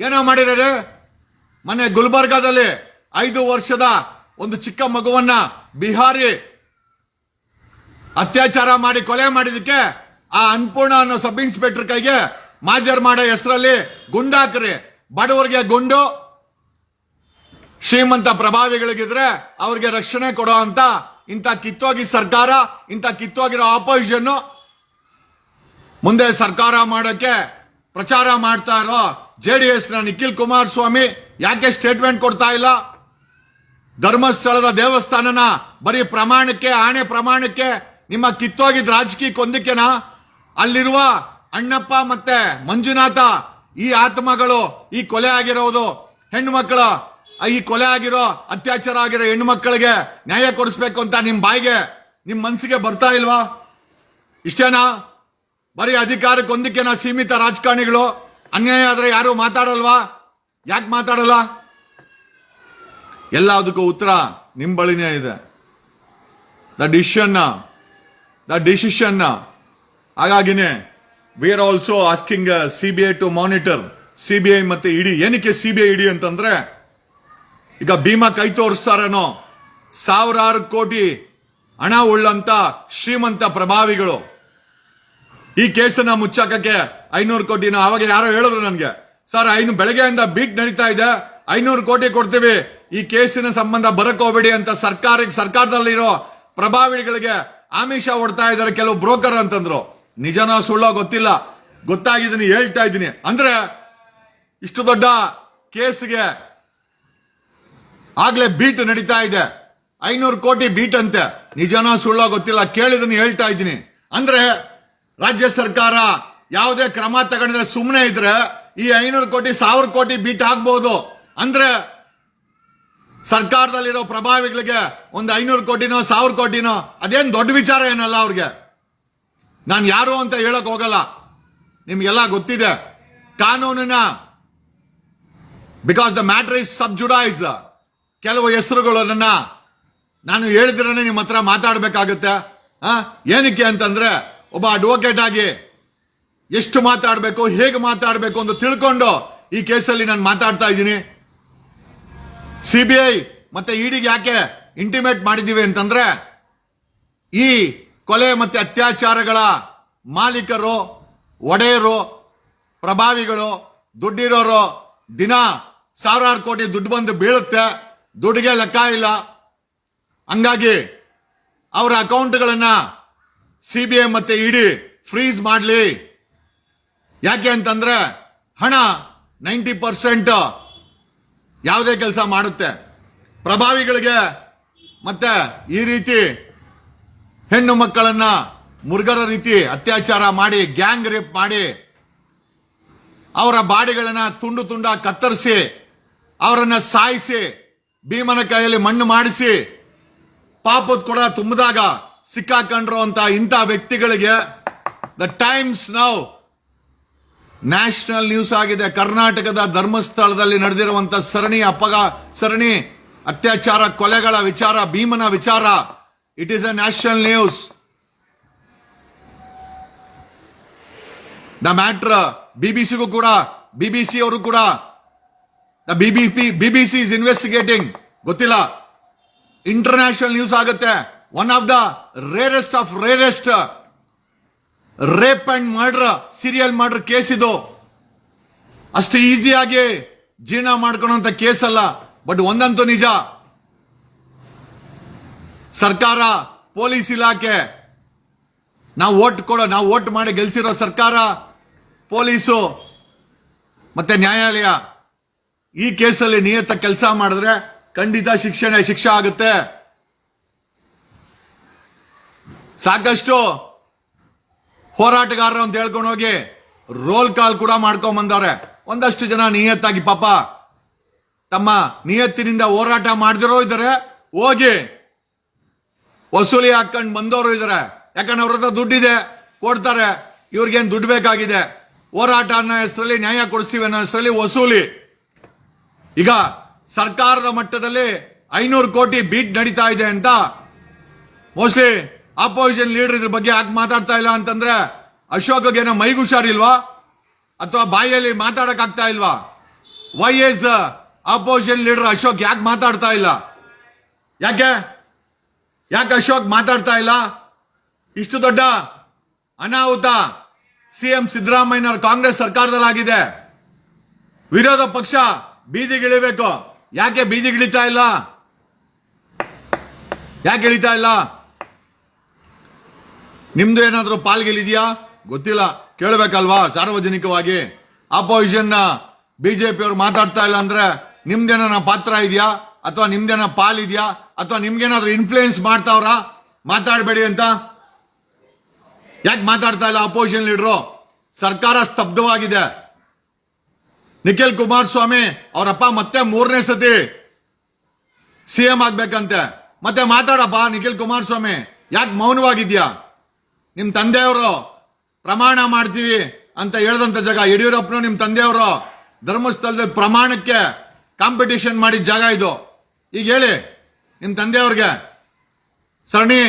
ಏನೋ ಮಾಡಿರೋ ಮೊನ್ನೆ ಗುಲ್ಬರ್ಗಾದಲ್ಲಿ ಐದು ವರ್ಷದ ಒಂದು ಚಿಕ್ಕ ಮಗುವನ್ನ ಬಿಹಾರಿ ಅತ್ಯಾಚಾರ ಮಾಡಿ ಕೊಲೆ ಮಾಡಿದಕ್ಕೆ ಆ ಅನ್ಪೂರ್ಣ ಅನ್ನೋ ಸಬ್ ಇನ್ಸ್ಪೆಕ್ಟರ್ ಕೈಗೆ ಮಾಜರ್ ಮಾಡೋ ಹೆಸರಲ್ಲಿ ಗುಂಡಾಕ್ರಿ. ಬಡವರಿಗೆ ಗುಂಡು, ಶ್ರೀಮಂತ ಪ್ರಭಾವಿಗಳಿಗಿದ್ರೆ ಅವ್ರಿಗೆ ರಕ್ಷಣೆ ಕೊಡೋ ಅಂತ ಇಂಥ ಕಿತ್ತೋಗಿ ಸರ್ಕಾರ, ಇಂಥ ಕಿತ್ತೋಗಿರೋ ಆಪೋಸಿಷನ್ ಮುಂದೆ ಸರ್ಕಾರ ಮಾಡೋಕ್ಕೆ ಪ್ರಚಾರ ಮಾಡ್ತಾ ಇರೋ ನ ನಿಖಿಲ್ ಕುಮಾರಸ್ವಾಮಿ ಯಾಕೆ ಸ್ಟೇಟ್ಮೆಂಟ್ ಕೊಡ್ತಾ ಇಲ್ಲ? ಧರ್ಮಸ್ಥಳದ ದೇವಸ್ಥಾನನ ಬರೀ ಪ್ರಮಾಣಕ್ಕೆ, ಆಣೆ ಪ್ರಮಾಣಕ್ಕೆ ನಿಮ್ಮ ಕಿತ್ತೋಗಿದ್ದ ರಾಜಕೀಯ ಒಂದಕ್ಕೆನಾ? ಅಲ್ಲಿರುವ ಅಣ್ಣಪ್ಪ ಮತ್ತೆ ಮಂಜುನಾಥ, ಈ ಆತ್ಮಗಳು ಈ ಕೊಲೆ ಆಗಿರೋದು. ಹೆಣ್ಣು ಮಕ್ಕಳ ಈ ಕೊಲೆ ಆಗಿರೋ ಅತ್ಯಾಚಾರ ಆಗಿರೋ ಹೆಣ್ಣು ಮಕ್ಕಳಿಗೆ ನ್ಯಾಯ ಕೊಡಿಸ್ಬೇಕು ಅಂತ ನಿಮ್ ಬಾಯಿಗೆ, ನಿಮ್ ಮನ್ಸಿಗೆ ಬರ್ತಾ ಇಲ್ವಾ? ಇಷ್ಟೇನಾ? ಬರೀ ಅಧಿಕಾರಕ್ಕೆ ಹೊಂದಿಕೆನ ಸೀಮಿತ ರಾಜಕಾರಣಿಗಳು? ಅನ್ಯಾಯ ಆದ್ರೆ ಯಾರು ಮಾತಾಡಲ್ವಾ? ಯಾಕೆ ಮಾತಾಡಲ್ಲ? ಎಲ್ಲ ಅದಕ್ಕೂ ಉತ್ತರ ನಿಮ್ ಬಳಿನೇ ಇದೆ. ದ ಡಿಸಿಷನ್ ಡಿಸಿಷನ್ ಹಾಗಾಗಿನೇ we are also asking CBI to monitor CBI ಮತ್ತೆ ಇಡಿ ಏನಕ್ಕೆ ಸಿಬಿಐ ಇಡಿ ಅಂತಂದ್ರೆ, ಈಗ ಭೀಮಾ ಕೈ ತೋರಿಸ್ತಾರೇನೋ, ಸಾವಿರಾರು ಕೋಟಿ ಹಣ ಉಳ್ಳಂತ ಶ್ರೀಮಂತ ಪ್ರಭಾವಿಗಳು. ಈ ಕೇಸನ್ನ ಮುಚ್ಚಾಕಕ್ಕೆ ಐನೂರು ಕೋಟಿನ ಅವಾಗ ಯಾರೋ ಹೇಳಿದ್ರು ನನಗೆ, ಸರ್ ಐನು ಬೆಳಗ್ಗೆಯಿಂದ ಬೀಟ್ ನಡೀತಾ ಇದೆ, ಐನೂರು ಕೋಟಿ ಕೊಡ್ತೀವಿ, ಈ ಕೇಸಿನ ಸಂಬಂಧ ಬರಕ್ ಅಂತ ಸರ್ಕಾರಕ್ಕೆ, ಸರ್ಕಾರದಲ್ಲಿರೋ ಪ್ರಭಾವಿಗಳಿಗೆ ಆಮಿಷ ಹೊಡ್ತಾ ಇದ್ದಾರೆ ಕೆಲವು ಬ್ರೋಕರ್ ಅಂತಂದ್ರು. ನಿಜನ ಸುಳ್ಳೋ ಗೊತ್ತಿಲ್ಲ. ಗೊತ್ತಾಗಿದ್ದೀನಿ, ಹೇಳ್ತಾ ಇದ್ದೀನಿ. ಅಂದ್ರೆ ಇಷ್ಟು ದೊಡ್ಡ ಕೇಸ್ಗೆ ಆಗ್ಲೇ ಬೀಟ್ ನಡೀತಾ ಇದೆ. ಐನೂರು ಕೋಟಿ ಬೀಟ್ ಅಂತೆ. ನಿಜನ ಸುಳ್ಳೋ ಗೊತ್ತಿಲ್ಲ. ಕೇಳಿದನ್ನು ಹೇಳ್ತಾ ಇದ್ದೀನಿ. ಅಂದ್ರೆ ರಾಜ್ಯ ಸರ್ಕಾರ ಯಾವುದೇ ಕ್ರಮ ತಗೊಂಡ್ರೆ ಸುಮ್ಮನೆ ಇದ್ರೆ ಈ ಐನೂರು ಕೋಟಿ, ಸಾವಿರ ಕೋಟಿ ಬೀಟ್ ಆಗ್ಬಹುದು ಅಂದ್ರೆ ಸರ್ಕಾರದಲ್ಲಿರೋ ಪ್ರಭಾವಿಗಳಿಗೆ ಒಂದು ಐನೂರು ಕೋಟಿನೋ, ಸಾವಿರ ಕೋಟಿನೋ, ಅದೇನ್ ದೊಡ್ಡ ವಿಚಾರ ಏನಲ್ಲ ಅವ್ರಿಗೆ. ನಾನು ಯಾರು ಅಂತ ಹೇಳಕ್ ಹೋಗಲ್ಲ. ನಿಮ್ಗೆಲ್ಲ ಗೊತ್ತಿದೆ. ಕಾನೂನಿನ because the matter is sub judice ಕೆಲವು ಹೆಸರುಗಳನ್ನ ನಾನು ಹೇಳಿದ್ರೆ ನಿಮ್ಮ ಹತ್ರ ಮಾತಾಡ್ಬೇಕಾಗುತ್ತೆ? ಏನಕ್ಕೆ ಅಂತಂದ್ರೆ, ಒಬ್ಬ ಅಡ್ವೊಕೇಟ್ ಆಗಿ ಎಷ್ಟು ಮಾತಾಡಬೇಕು, ಹೇಗೆ ಮಾತಾಡಬೇಕು ಅಂತ ತಿಳ್ಕೊಂಡು ಈ ಕೇಸಲ್ಲಿ ನಾನು ಮಾತಾಡ್ತಾ ಇದ್ದೀನಿ. ಸಿಬಿಐ ಮತ್ತೆ ಇಡಿಗೆ ಯಾಕೆ ಇಂಟಿಮೇಟ್ ಮಾಡಿದ್ದೀವಿ ಅಂತಂದ್ರೆ ಈ ಕೊಲೆ ಮತ್ತೆ ಅತ್ಯಾಚಾರಗಳ ಮಾಲೀಕರು, ಒಡೆಯರು, ಪ್ರಭಾವಿಗಳು, ದುಡ್ಡಿರೋರು ದಿನ ಸಾವಿರಾರು ಕೋಟಿ ದುಡ್ಡು ಬಂದು ಬೀಳುತ್ತೆ. ದುಡ್ಡಿಗೆ ಲೆಕ್ಕ ಇಲ್ಲ. ಹಂಗಾಗಿ ಅವರ ಅಕೌಂಟ್ಗಳನ್ನ ಸಿಬಿಐ ಮತ್ತೆ ಇಡಿ ಫ್ರೀಸ್ ಮಾಡಲಿ. ಯಾಕೆ ಅಂತಂದ್ರೆ ಹಣ ನೈಂಟಿ ಪರ್ಸೆಂಟ್ ಯಾವುದೇ ಕೆಲಸ ಮಾಡುತ್ತೆ. ಪ್ರಭಾವಿಗಳಿಗೆ ಮತ್ತೆ ಈ ರೀತಿ ಹೆಣ್ಣು ಮಕ್ಕಳನ್ನ ಮುರುಗರ ರೀತಿ ಅತ್ಯಾಚಾರ ಮಾಡಿ, ಗ್ಯಾಂಗ್ ರೇಪ್ ಮಾಡಿ, ಅವರ ಬಾಡಿಗಳನ್ನ ತುಂಡು ತುಂಡ ಕತ್ತರಿಸಿ, ಅವರನ್ನ ಸಾಯಿಸಿ, ಭೀಮನ ಕೈಯಲ್ಲಿ ಮಣ್ಣು ಮಾಡಿಸಿ, ಪಾಪದ ಕೂಡ ತುಂಬಿದಾಗ ಸಿಕ್ಕಾಕೊಂಡ್ರು ಅಂತ ಇಂಥ ವ್ಯಕ್ತಿಗಳಿಗೆ the Times Now national news ಆಗಿದೆ. ಕರ್ನಾಟಕದ ಧರ್ಮಸ್ಥಳದಲ್ಲಿ ನಡೆದಿರುವಂತಹ ಸರಣಿ ಅಪಘ, ಸರಣಿ ಅತ್ಯಾಚಾರ, ಕೊಲೆಗಳ ವಿಚಾರ, ಭೀಮನ ವಿಚಾರ. It is a national news the matter ಬಿಬಿಸಿಗೂ ಕೂಡ ಬಿಬಿಸಿ ಅವರು ಕೂಡ the BBP BBC is investigating ಗೊತ್ತಿಲ್ಲ. ಇಂಟರ್ನ್ಯಾಷನಲ್ ನ್ಯೂಸ್ ಆಗುತ್ತೆ. One of the rarest of rarest rape and murder, serial murder case ಇದು. ಅಷ್ಟು ಈಸಿಯಾಗಿ ಜೀರ್ಣ ಮಾಡ್ಕೊಳೋಂಥ ಕೇಸ್ ಅಲ್ಲ, ಬಟ್ ಒಂದಂತೂ ನಿಜ. ಸರ್ಕಾರ, ಪೊಲೀಸ್ ಇಲಾಖೆ, ನಾವು ಓಟ್ ಕೊಡೋ ನಾವು ಓಟ್ ಮಾಡಿ ಗೆಲ್ಸಿರೋ ಸರ್ಕಾರ, ಪೊಲೀಸು, ಮತ್ತೆ ನ್ಯಾಯಾಲಯ. ಈ ಕೇಸಲ್ಲಿ ನಿಯತ ಕೆಲಸ ಮಾಡಿದ್ರೆ ಖಂಡಿತ ಶಿಕ್ಷಣ ಶಿಕ್ಷೆ ಆಗುತ್ತೆ. ಸಾಕಷ್ಟು ಹೋರಾಟಗಾರರು ಅಂತ ಹೇಳ್ಕೊಂಡು ಹೋಗಿ ರೋಲ್ ಕಾಲ್ ಕೂಡ ಮಾಡ್ಕೊಂಡ್ ಬಂದವ್ರೆ. ಒಂದಷ್ಟು ಜನ ನಿಯತ್ತಾಗಿ, ಪಾಪ ತಮ್ಮ ನಿಯತ್ತಿನಿಂದ ಹೋರಾಟ ಮಾಡಿದಿರೋ ಇದ್ದಾರೆ ಹೋಗಿ ವಸೂಲಿ ಹಾಕೊಂಡು ಬಂದವರು ಇದ್ದಾರೆ ಯಾಕಂದ್ರೆ ಅವ್ರ ಹತ್ರ ದುಡ್ಡಿದೆ, ಕೊಡ್ತಾರೆ. ಇವ್ರಿಗೇನು ದುಡ್ಡು ಬೇಕಾಗಿದೆ. ಹೋರಾಟ ಅನ್ನೋ ಹೆಸರಲ್ಲಿ ನ್ಯಾಯ ಕೊಡಿಸ್ತೀವಿ ಅನ್ನೋ ಹೆಸರಲ್ಲಿ ವಸೂಲಿ. ಈಗ ಸರ್ಕಾರದ ಮಟ್ಟದಲ್ಲಿ ಐನೂರು ಕೋಟಿ ಬೀಟ್ ನಡೀತಾ ಇದೆ ಅಂತ ಮೋಸ್ಟ್ಲಿ ಆಪೋಸಿಷನ್ ಲೀಡರ್ ಇದ್ರ ಬಗ್ಗೆ ಯಾಕೆ ಮಾತಾಡ್ತಾ ಇಲ್ಲ ಅಂತಂದ್ರೆ ಅಶೋಕ್ಗೇನೋ ಮೈಗೆ ಹುಷಾರಿಲ್ವಾ ಅಥವಾ ಬಾಯಲ್ಲಿ ಮಾತಾಡಕ್ ಆಗ್ತಾ ಇಲ್ವಾ why is opposition leader Ashok ಯಾಕೆ ಮಾತಾಡ್ತಾ ಇಲ್ಲ? ಯಾಕೆ? ಯಾಕೆ ಅಶೋಕ್ ಮಾತಾಡ್ತಾ ಇಲ್ಲ? ಇಷ್ಟು ದೊಡ್ಡ ಅನಾಹುತ ಸಿಎಂ ಸಿದ್ದರಾಮಯ್ಯನವರ ಕಾಂಗ್ರೆಸ್ ಸರ್ಕಾರದಲ್ಲಾಗಿದೆ. ವಿರೋಧ ಪಕ್ಷ ಬೀದಿಗಿಳಿಬೇಕು ಯಾಕೆ ಬೀದಿಗಿಳಿತಾ ಇಲ್ಲ? ಯಾಕೆ ಇಳಿತಾ ಇಲ್ಲ? ನಿಮ್ದು ಏನಾದ್ರೂ ಪಾಲ್ಗೆಲಿದೆಯಾ? ಗೊತ್ತಿಲ್ಲ. ಕೇಳಬೇಕಲ್ವಾ? ಸಾರ್ವಜನಿಕವಾಗಿ. ಅಪೋಸಿಷನ್ ಬಿಜೆಪಿ ಅವರು ಮಾತಾಡ್ತಾ ಇಲ್ಲ ಅಂದ್ರೆ ನಿಮ್ದೇನ ಪಾತ್ರ ಇದೆಯಾ? ಅಥವಾ ನಿಮ್ದೇನ ಪಾಲ್ ಇದೆಯಾ ಅಥವಾ ನಿಮ್ಗೇನಾದ್ರೂ ಇನ್ಫ್ಲೂಯೆನ್ಸ್ ಮಾಡ್ತಾವ್ರ? ಮಾತಾಡಬೇಡಿ ಅಂತ. ಯಾಕೆ ಮಾತಾಡ್ತಾ ಇಲ್ಲ ಅಪೋಸಿಷನ್ ಲೀಡರು? ಸರ್ಕಾರ ಸ್ತಬ್ಧವಾಗಿದೆ. ನಿಖಿಲ್ ಕುಮಾರಸ್ವಾಮಿ ಅವರಪ್ಪ ಮತ್ತೆ ಮೂರನೇ ಸತಿ ಸಿಎಂ ಆಗ್ಬೇಕಂತೆ. ಮತ್ತೆ ಮಾತಾಡಪ್ಪ ನಿಖಿಲ್ ಕುಮಾರಸ್ವಾಮಿ. ಯಾಕೆ ಮೌನವಾಗಿದ್ಯಾ? ನಿಮ್ ತಂದೆಯವರು ಪ್ರಮಾಣ ಮಾಡ್ತೀವಿ ಅಂತ ಹೇಳ್ದಂಥ ಜಾಗ, ಯಡಿಯೂರಪ್ಪನು ನಿಮ್ಮ ತಂದೆಯವರು ಧರ್ಮಸ್ಥಳದ ಪ್ರಮಾಣಕ್ಕೆ ಕಾಂಪಿಟೇಷನ್ ಮಾಡಿದ ಜಾಗ ಇದು. ಈಗ ಹೇಳಿ ನಿಮ್ಮ ತಂದೆಯವ್ರಿಗೆ, ಸರಣಿ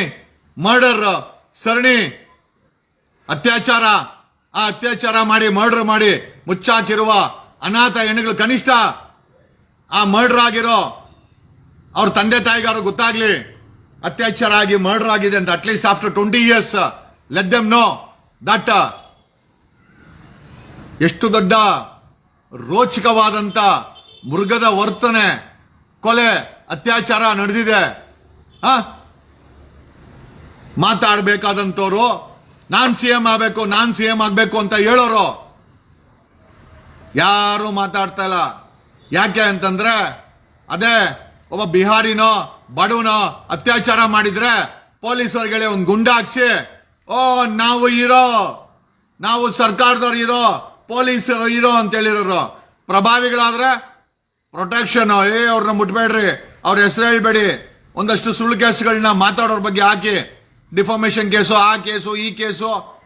ಮರ್ಡರ್ ಸರಣಿ ಅತ್ಯಾಚಾರ, ಆ ಅತ್ಯಾಚಾರ ಮಾಡಿ ಮರ್ಡರ್ ಮಾಡಿ ಮುಚ್ಚಾಕಿರುವ ಅನಾಥ ಹೆಣ್ಣುಗಳು ಕನಿಷ್ಠ ಆ ಮರ್ಡರ್ ಆಗಿರೋ ಅವ್ರ ತಂದೆ ತಾಯಿಗಾರು ಗೊತ್ತಾಗ್ಲಿ, ಅತ್ಯಾಚಾರ ಆಗಿ ಮರ್ಡರ್ ಆಗಿದೆ ಅಂತ at least after twenty years let them know that ಎಷ್ಟು ದೊಡ್ಡ ರೋಚಕವಾದಂತ ಮೃಗದ ವರ್ತನೆ, ಕೊಲೆ, ಅತ್ಯಾಚಾರ ನಡೆದಿದೆ. ಮಾತಾಡಬೇಕಾದಂಥವ್ರು, ನಾನ್ ಸಿ ಎಂ ಆಗಬೇಕು, ನಾನ್ ಸಿ ಎಂ ಆಗಬೇಕು ಅಂತ ಹೇಳೋರು, ಯಾರು ಮಾತಾಡ್ತಾ ಇಲ್ಲ. ಯಾಕೆ ಅಂತಂದ್ರೆ, ಅದೇ ಒಬ್ಬ ಬಿಹಾರಿನೋ, ಬಡವನೋ ಅತ್ಯಾಚಾರ ಮಾಡಿದ್ರೆ ಪೊಲೀಸರಿಗೆ ಒಂದು ಗುಂಡ ಹಾಕ್ಸಿ ಓ, ನಾವು ಇರೋ, ನಾವು ಸರ್ಕಾರದವ್ರು ಇರೋ, ಪೊಲೀಸರು ಇರೋ ಅಂತ ಹೇಳಿರೋರು ಪ್ರಭಾವಿಗಳಾದ್ರೆ ಪ್ರೊಟೆಕ್ಷನ್ ಏ, ಅವ್ರನ್ನ ಮುಟ್ಬೇಡ್ರಿ. ಅವ್ರ ಹೆಸರು ಹೇಳ್ಬೇಡಿ. ಒಂದಷ್ಟು ಸುಳ್ಳು ಕೇಸ್ಗಳನ್ನ ಮಾತಾಡೋರ ಬಗ್ಗೆ ಹಾಕಿ, ಡಿಫಾರ್ಮೇಷನ್ ಕೇಸು, ಆ ಕೇಸು, ಈ ಕೇಸು.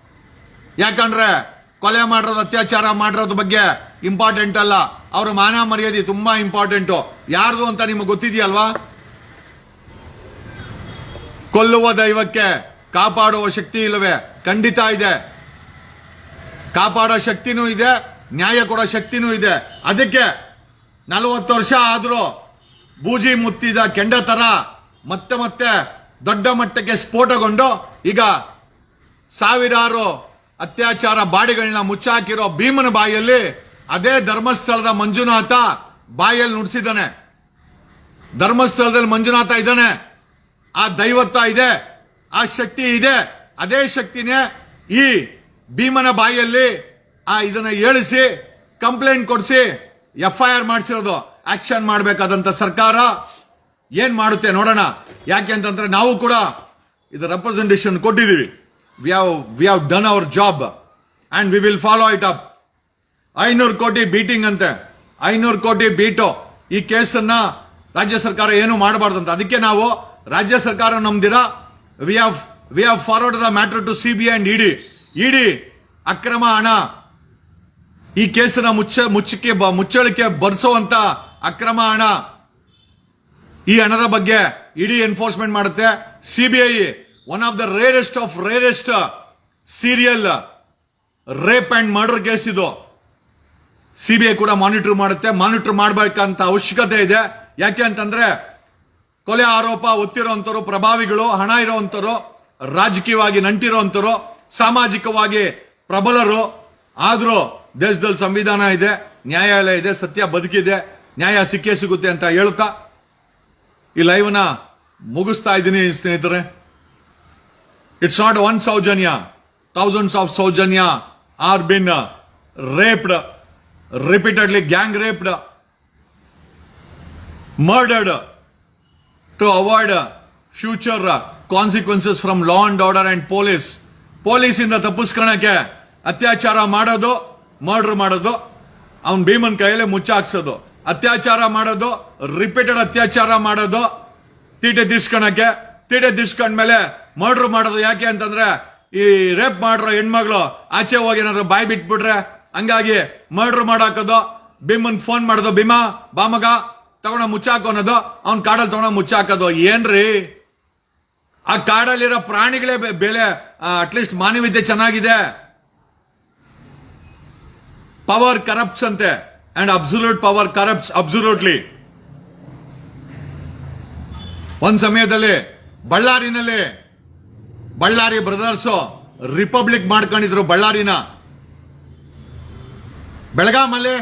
ಯಾಕಂದ್ರೆ ಕೊಲೆ ಮಾಡಿರೋದು, ಅತ್ಯಾಚಾರ ಮಾಡಿರೋದ್ರ ಬಗ್ಗೆ ಇಂಪಾರ್ಟೆಂಟ್ ಅಲ್ಲ. ಅವ್ರ ಮಾನ ಮರ್ಯಾದೆ ತುಂಬಾ ಇಂಪಾರ್ಟೆಂಟ್ ಯಾರ್ದು ಅಂತ ನಿಮಗೆ ಗೊತ್ತಿದೆಯಲ್ವಾ? ಕೊಲ್ಲುವ ದೈವಕ್ಕೆ ಕಾಪಾಡುವ ಶಕ್ತಿ ಇಲ್ಲವೇ? ಖಂಡಿತ ಇದೆ. ಕಾಪಾಡೋ ಶಕ್ತಿನೂ ಇದೆ, ನ್ಯಾಯ ಕೊಡೋ ಶಕ್ತಿನೂ ಇದೆ. ಅದಕ್ಕೆ ನಲವತ್ತು ವರ್ಷ ಆದರೂ ಬೂಜಿ ಮುತ್ತಿದ ಕೆಂಡ ತರ ಮತ್ತೆ ಮತ್ತೆ ದೊಡ್ಡ ಮಟ್ಟಕ್ಕೆ ಸ್ಫೋಟಗೊಂಡು ಈಗ ಸಾವಿರಾರು ಅತ್ಯಾಚಾರ ಬಾಡಿಗಳನ್ನ ಮುಚ್ಚಾಕಿರೋ ಭೀಮನ ಬಾಯಲ್ಲಿ ಅದೇ ಧರ್ಮಸ್ಥಳದ ಮಂಜುನಾಥ ಬಾಯಲ್ಲಿ ನುಡಿಸಿದ್ದಾನೆ. ಧರ್ಮಸ್ಥಳದಲ್ಲಿ ಮಂಜುನಾಥ ಇದ್ದಾನೆ. ಆ ದೈವತ್ವ ಇದೆ. ಆ ಶಕ್ತಿ ಇದೆ. ಅದೇ ಶಕ್ತಿನೇ ಈ ಭೀಮನ ಬಾಯಲ್ಲಿ ಆ ಇದನ್ನ ಏಳಿಸಿ ಕಂಪ್ಲೇಂಟ್ ಕೊಡಿಸಿ ಎಫ್ ಐ ಆರ್ ಮಾಡಿಸಿರೋದು. ಆಕ್ಷನ್ ಮಾಡಬೇಕಾದಂತ ಸರ್ಕಾರ ಏನ್ ಮಾಡುತ್ತೆ ನೋಡೋಣ. ಯಾಕೆ ಅಂತಂದ್ರೆ ನಾವು ಕೂಡ ಇದು ರೆಪ್ರೆಸೆಂಟೇಷನ್ ಕೊಟ್ಟಿದ್ದೀವಿ. We have we have done our job and we will follow it up ಐನೂರು ಕೋಟಿ ಬೀಟಿಂಗ್ ಅಂತೆ. ಐನೂರು ಕೋಟಿ ಬೀಟು ಈ ಕೇಸನ್ನ ರಾಜ್ಯ ಸರ್ಕಾರ ಏನು ಮಾಡಬಾರ್ದಂತ ಅದಕ್ಕೆ ನಾವು ರಾಜ್ಯ ಸರ್ಕಾರ ನಮ್ದಿರ we have we have forward the matter to C B and ED ED ಅಕ್ರಮ ಹಣ ಈ ಕೇಸನ್ನ ಮುಚ್ಚ, ಮುಚ್ಚಕ್ಕೆ ಬ- ಮುಚ್ಚಳಿಕೆ ಬರ್ಸೋವಂತ ಅಕ್ರಮ ಹಣ. ಈ ಹಣದ ಬಗ್ಗೆ ಇಡಿ ಎನ್ಫೋರ್ಸ್ಮೆಂಟ್ ಮಾಡುತ್ತೆ. CBI one of the rarest of rarest serial rape and murder case ಇದು. ಸಿಬಿಐ ಕೂಡ ಮಾನಿಟರ್ ಮಾಡುತ್ತೆ. ಮಾನಿಟರ್ ಮಾಡಬೇಕಂತ ಅವಶ್ಯಕತೆ ಇದೆ. ಯಾಕೆ ಅಂತಂದ್ರೆ ಕೊಲೆ ಆರೋಪ ಒತ್ತಿರೋಂಥರು ಪ್ರಭಾವಿಗಳು, ಹಣ ಇರೋವಂಥರು ರಾಜಕೀಯವಾಗಿ ನಂಟಿರೋಂಥರು ಸಾಮಾಜಿಕವಾಗಿ ಪ್ರಬಲರು, ಆದರೂ ದೇಶದಲ್ಲಿ ಸಂವಿಧಾನ ಇದೆ, ನ್ಯಾಯಾಲಯ ಇದೆ, ಸತ್ಯ ಬದುಕಿದೆ, ನ್ಯಾಯ ಸಿಕ್ಕೇ ಸಿಗುತ್ತೆ ಅಂತ ಹೇಳ್ತಾ ಈ ಲೈವ್ನ ಮುಗಿಸ್ತಾ ಇದ್ದೀನಿ ಸ್ನೇಹಿತರೆ. It's not one Soujanya thousands of Soujanya are been raped repeatedly gang raped murdered to avoid future consequences from law and order and police ಪೊಲೀಸಿಂದ ತಪ್ಪಿಸ್ಕೊಳಕ್ಕೆ ಅತ್ಯಾಚಾರ ಮಾಡೋದು ಮರ್ಡರ್ ಮಾಡೋದು, ಅವನ್ ಭೀಮನ್ ಕೈಯಲ್ಲೇ ಮುಚ್ಚಾಕ್ಸೋದು. ಅತ್ಯಾಚಾರ ಮಾಡೋದು ರಿಪೀಟೆಡ್ ಅತ್ಯಾಚಾರ ಮಾಡೋದು, ತೀಟೆ ದಿಸ್ಕೊಳಕ್ಕೆ ತೀಟೆ ದಿಸ್ಕೊಂಡ್ಮೇಲೆ ಮರ್ಡರ್ ಮಾಡೋದು ಯಾಕೆ ಅಂತಂದ್ರೆ, ಈ ರೇಪ್ ಮಾಡ್ರ ಹೆಣ್ಮಗಳು ಆಚೆ ಹೋಗಿ ಏನಾದ್ರು ಬಾಯಿ ಬಿಟ್ಬಿಟ್ರೆ, ಹಂಗಾಗಿ ಮರ್ಡರ್ ಮಾಡಾಕೋದು, ಭೀಮನ್ ಫೋನ್ ಮಾಡೋದು, ಭೀಮಾ, ಬಾಮಗ ತಗೊಂಡ ಮುಚ್ಚಾಕೋ ಅನ್ನೋದು ಅವ್ನ ಕಾಡಲ್ಲಿ ತಗೊಂಡ ಮುಚ್ಚಾಕೋದು. ಏನ್ರಿ? ಆ ಕಾಡಲ್ಲಿರೋ ಪ್ರಾಣಿಗಳೇ ಬೆಲೆ ಅಟ್ಲೀಸ್ಟ್ ಮಾನವೀಯತೆ ಚೆನ್ನಾಗಿದೆ. ಪವರ್ ಕರಪ್ಟ್ಸ್ ಅಂತೆ. And absolute power corrupts absolutely ಒಂದ್ ಸಮಯದಲ್ಲಿ ಬಳ್ಳಾರಿನಲ್ಲಿ ಬಳ್ಳಾರಿ ಬ್ರದರ್ಸ್ ರಿಪಬ್ಲಿಕ್ ಮಾಡ್ಕೊಂಡಿದ್ರು ಬಳ್ಳಾರಿನ. ಬೆಳಗಾಮಲ್ಲಿ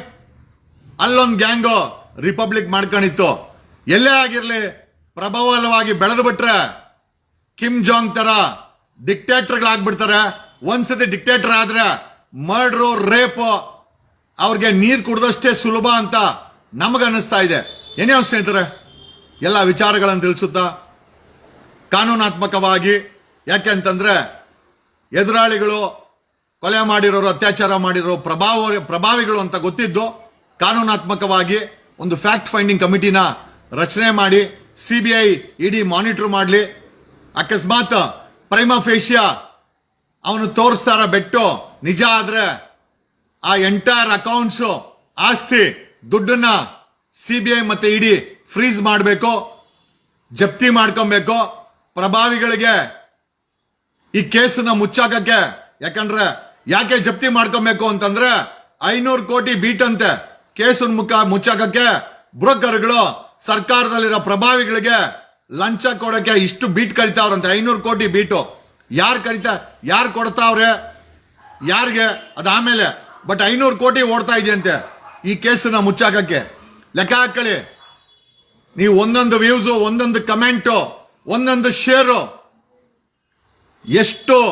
ಅಲ್ಲೊಂದು ಗ್ಯಾಂಗು. ರಿಪಬ್ಲಿಕ್ ಮಾಡ್ಕೊಂಡಿತ್ತು. ಎಲ್ಲೇ ಆಗಿರಲಿ ಪ್ರಭಾವಲವಾಗಿ ಬೆಳೆದು ಬಿಟ್ರೆ ಕಿಮ್ ಜಾಂಗ್ ತರ ಡಿಕ್ಟೇಟರ್ಗಳಾಗ್ಬಿಡ್ತಾರೆ ಒಂದ್ಸತಿ ಡಿಕ್ಟೇಟರ್ ಆದ್ರೆ ಮರ್ಡ್ರು ರೇಪ್ ಅವ್ರಿಗೆ ನೀರು ಕುಡ್ದಷ್ಟೇ ಸುಲಭ ಅಂತ ನಮಗನ್ನಿಸ್ತಾ ಇದೆ. ಏನೇ ಸ್ನೇಹಿತರೆ? ಎಲ್ಲ ವಿಚಾರಗಳನ್ನು ತಿಳಿಸುತ್ತಾ? ಕಾನೂನಾತ್ಮಕವಾಗಿ, ಯಾಕೆ ಅಂತಂದ್ರೆ ಎದುರಾಳಿಗಳು ಕೊಲೆ ಮಾಡಿರೋರು, ಅತ್ಯಾಚಾರ ಮಾಡಿರೋ ಪ್ರಭಾವ, ಪ್ರಭಾವಿಗಳು ಅಂತ ಗೊತ್ತಿದ್ದು ಕಾನೂನಾತ್ಮಕವಾಗಿ ಒಂದು ಫ್ಯಾಕ್ಟ್ ಫೈಂಡಿಂಗ್ ಕಮಿಟಿನ ರಚನೆ ಮಾಡಿ ಸಿಬಿಐ ಇಡಿ ಮಾನಿಟರ್ ಮಾಡಲಿ. ಅಕಸ್ಮಾತ್ ಪ್ರೈಮಾ ಫೇಶಿಯಾ ಅವನು ತೋರಿಸ್ತಾರ ಬೆಟ್ಟು, ನಿಜ ಆದ್ರೆ ಆ ಎಂಟೈರ್ ಅಕೌಂಟ್ಸ್ ಆಸ್ತಿ, ದುಡ್ಡನ್ನ ಸಿಬಿಐ ಮತ್ತೆ ಇಡಿ ಫ್ರೀಸ್ ಮಾಡಬೇಕು, ಜಪ್ತಿ ಮಾಡ್ಕೊಬೇಕು. ಪ್ರಭಾವಿಗಳಿಗೆ ಈ ಕೇಸನ್ನ ಮುಚ್ಚಾಕಕ್ಕೆ ಯಾಕಂದ್ರೆ ಯಾಕೆ ಜಪ್ತಿ ಮಾಡ್ಕೊಬೇಕು ಅಂತಂದ್ರೆ ಐನೂರು ಕೋಟಿ ಬೀಟ್ ಅಂತೆ ಕೇಸನ್ ಮುಖ ಮುಚ್ಚಾಕಕ್ಕೆ ಬ್ರೋಕರ್ಗಳು ಸರ್ಕಾರದಲ್ಲಿರೋ ಪ್ರಭಾವಿಗಳಿಗೆ ಲಂಚ ಕೊಡಕ್ಕೆ ಇಷ್ಟು ಬೀಟ್ ಕರಿತಾವ್ರಂತೆ. ಐನೂರು ಕೋಟಿ ಬೀಟು. ಯಾರು ಕರಿತಾ, ಯಾರು ಕೊಡ್ತಾವ್ರೆ? ಯಾರಿಗೆ? ಅದಾಮೇಲೆ ಬಟ್ ಐನೂರು ಕೋಟಿ ಓಡ್ತಾ ಇದೆಯಂತೆ ಈ ಕೇಸನ್ನ ಮುಚ್ಚಾಕಕ್ಕೆ. ಲೆಕ್ಕ ಹಾಕಳಿ ನೀವು ಒಂದೊಂದು ವ್ಯೂಸು, ಒಂದೊಂದು ಕಮೆಂಟು, ಒಂದೊಂದು ಶೇರು. ಎಷ್ಟು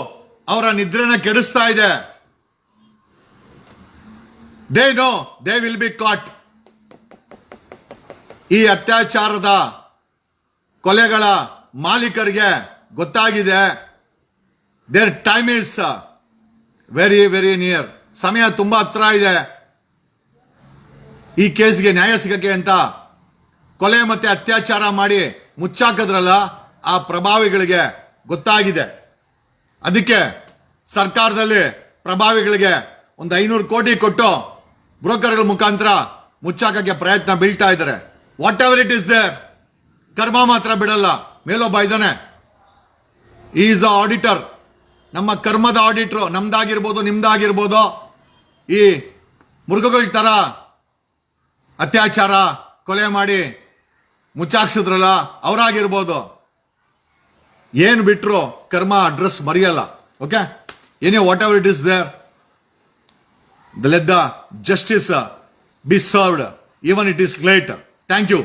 ಅವರ ನಿದ್ರೆನ ಕೆಡಿಸ್ತಾ ಇದೆ. They know they will be caught ಈ ಅತ್ಯಾಚಾರದ ಕೊಲೆಗಳ ಮಾಲೀಕರಿಗೆ ಗೊತ್ತಾಗಿದೆ. Their time is very very near ಸಮಯ ತುಂಬಾ ಹತ್ರ ಇದೆ. ಈ ಕೇಸ್ಗೆ ನ್ಯಾಯ ಸಿಗಕ್ಕೆ ಅಂತ ಕೊಲೆ ಮತ್ತೆ ಅತ್ಯಾಚಾರ ಮಾಡಿ ಮುಚ್ಚಾಕದ್ರಲ್ಲ ಆ ಪ್ರಭಾವಿಗಳಿಗೆ ಗೊತ್ತಾಗಿದೆ. ಅದಕ್ಕೆ ಸರ್ಕಾರದಲ್ಲಿ ಪ್ರಭಾವಿಗಳಿಗೆ ಒಂದು ಐನೂರು ಕೋಟಿ ಕೊಟ್ಟು ಬ್ರೋಕರ್ಗಳ ಮುಖಾಂತರ ಮುಚ್ಚಾಕಕ್ಕೆ ಪ್ರಯತ್ನ ಬೀಳ್ತಾ ಇದ್ದಾರೆ. Whatever it is there ಕರ್ಮ ಮಾತ್ರ ಬಿಡಲ್ಲ. ಮೇಲೊಬ್ಬ ಇದ್ದಾನೆ. ಈಸ್ ಅ ಆಡಿಟರ್ ನಮ್ಮ ಕರ್ಮದ ಆಡಿಟ್ರು ನಮ್ದಾಗಿರ್ಬೋದು, ನಿಮ್ದಾಗಿರ್ಬೋದು. ಈ ಮೃಗಗಳ ಥರ ಅತ್ಯಾಚಾರ, ಕೊಲೆ ಮಾಡಿ ಮುಚ್ಚಾಕ್ಸಿದ್ರಲ್ಲ, ಅವರಾಗಿರ್ಬೋದು. ಏನು ಬಿಟ್ರು ಕರ್ಮ ಅಡ್ರೆಸ್ ಮರೆಯಲ್ಲ. ಓಕೆ ಏನೇ whatever it is there the let the justice be served even it is late thank you